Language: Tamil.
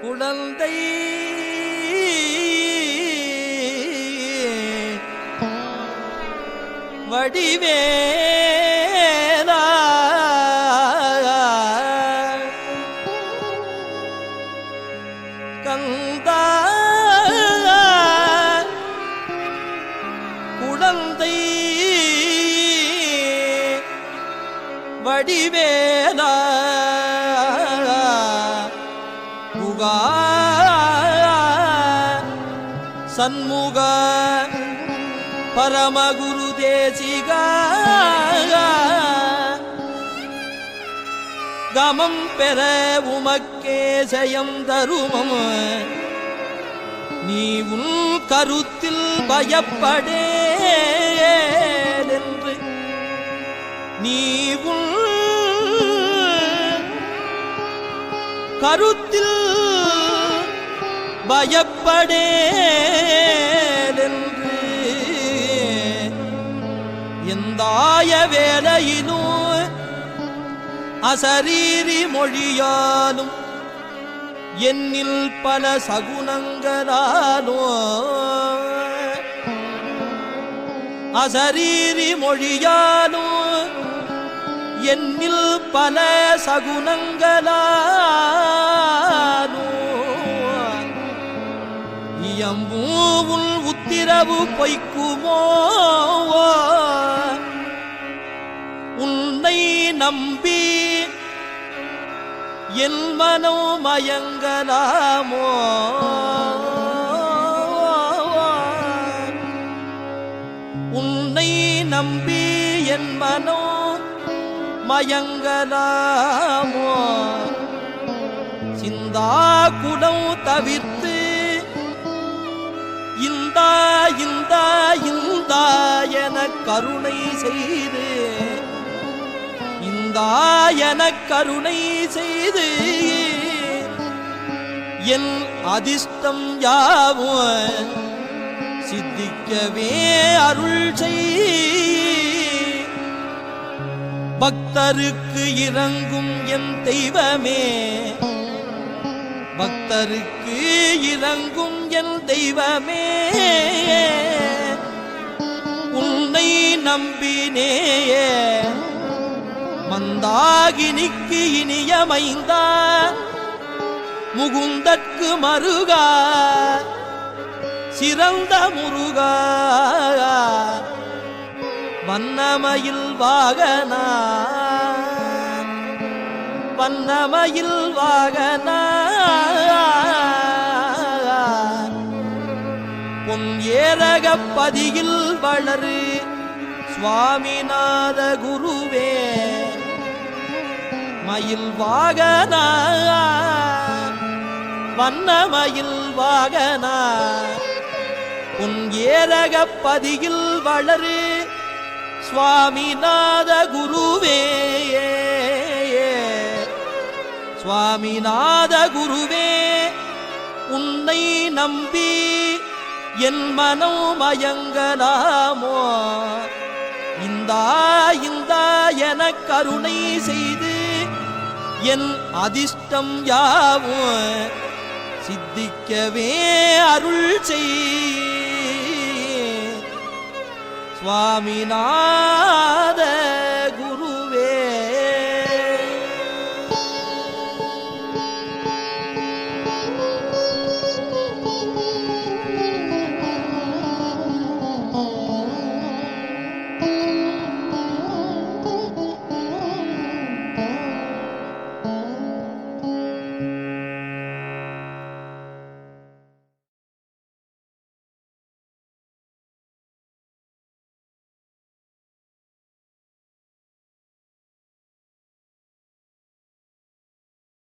குழந்தை. வடிவேலா. கந்தா. குழந்தை. வடிவேலா. முகா சண்முக பரமகுரு தேசிக கமம் பெற உமக்கே ஜெயம் தருமம். நீ உன் கருத்தில் பயப்படே என்று நீ உன் கருத்தில் பயப்படேலென்று எந்தாய வேலையிலும் அசரீரி மொழியாலும் என்னில் பல சகுனங்களாலோ அசரீரி மொழியாலும் என்னில் பல சகுனங்களா இயம்பூவுள் உத்திரவு பொய்க்குமோ? உன்னை நம்பி என் மனோ மயங்கலாமோ? உன்னை நம்பி என் மனோ மயங்கலாமோ? சிந்தா குடம் தவிர்த்து இந்தா இந்தா இந்தா என கருணை செய்து. இந்தா என கருணை செய்து. என் அதிர்ஷ்டம் யாவும் சித்திக்கவே அருள் செய் பக்தருக்கு இறங்கும் என் தெய்வமே. பக்தருக்கு இறங்கும் என் தெய்வமே. உன்னை நம்பினேயே. மந்தாகினிக்கு இனியமைந்தா. முகுந்தற்கு மருகா. சிறந்த முருகா. வண்ணமயில் வாகனா. வண்ணமயில் வாகனா. பொன் ஏரகப்பதியில் வளரு சுவாமிநாத குருவே. மயில் வாகனா. வண்ணமயில் வாகனா. உன் ஏரகப்பதியில் வளரு சுவாமிநாத குருவே. சுவாமிநாத குருவே உன்னை நம்பி என் மனம் மயங்கலாமோ? இந்தா இந்தா என கருணை செய்து என் அதிர்ஷ்டம் யாவும் சித்திக்கவே அருள் செய். சுவாமிநாத